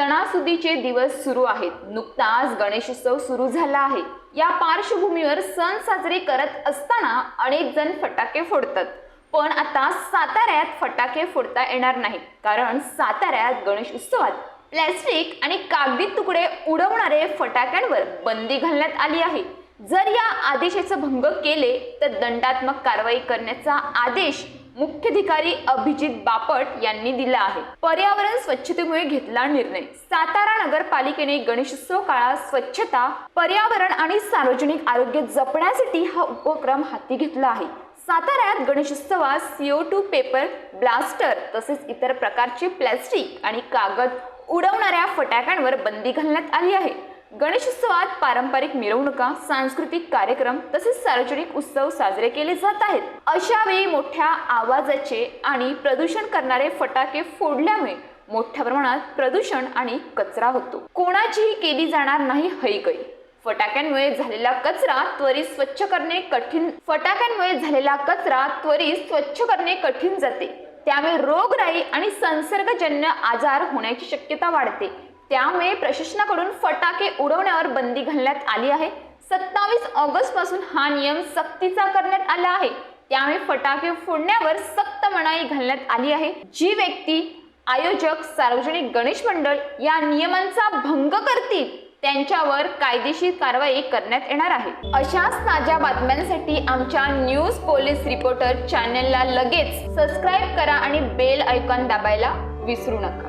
सणासुदीचे दिवस सुरू आहेत. नुकताच गणेशोत्सव सुरू झाला आहे. या पार्श्वभूमीवर सण साजरे करत असताना अनेक जण फटाके फोडतात. पण आता साताऱ्यात फटाके फोडता येणार नाहीत. कारण साताऱ्यात गणेश उत्सवात प्लॅस्टिक आणि कागदी तुकडे उडवणारे फटाक्यांवर बंदी घालण्यात आली आहे. जर या आदेशाचा भंग केले तर दंडात्मक कारवाई करण्याचा आदेश मुख्याधिकारी अभिजित बापट यांनी दिला आहे. पर्यावरण स्वच्छतेमुळे घेतला निर्णय. सातारा नगरपालिकेने गणेशोत्सव काळात स्वच्छता पर्यावरण आणि सार्वजनिक आरोग्य जपण्यासाठी हा उपक्रम हाती घेतला आहे. साताऱ्यात गणेशोत्सवात सीओ टू पेपर ब्लास्टर तसेच इतर प्रकारचे प्लॅस्टिक आणि कागद उडवणाऱ्या फटाक्यांवर बंदी घालण्यात आली आहे. गणेशोत्सवात पारंपरिक मिरवणुका सांस्कृतिक कार्यक्रम तसेच सार्वजनिक उत्सव साजरे केले जात आहेत. अशा वेळी मोठ्या आवाजाचे आणि प्रदूषण करणारे फटाके फोडल्यामुळे मोठ्या प्रमाणात प्रदूषण आणि कचरा होतो. कोणाचीही केली जाणार नाही हैगई फटाक्यांमुळे झालेला कचरा त्वरित स्वच्छ करणे कठीण फटाक्यांमुळे झालेला कचरा त्वरित स्वच्छ करणे कठीण जाते. त्यामुळे रोगराई आणि संसर्गजन्य आजार होण्याची शक्यता वाढते. त्यामुळे प्रशासनाकडून फटाके उडवण्यावर बंदी घालण्यात आली आहे. सत्तावीस ऑगस्टपासून हा नियम सक्तीचा करण्यात आला आहे. त्यामुळे फटाके फोडण्यावर सक्त मनाई घालण्यात आली आहे. जी व्यक्ती आयोजक सार्वजनिक गणेश मंडळ या नियमांचा भंग करतील त्यांच्यावर कायदेशीर कारवाई करण्यात येणार आहे. अशाच ताज्या बातम्यांसाठी आमच्या न्यूज पोलीस रिपोर्टर चॅनलला लगेच सबस्क्राईब करा आणि बेल ऐकॉन दाबायला विसरू नका.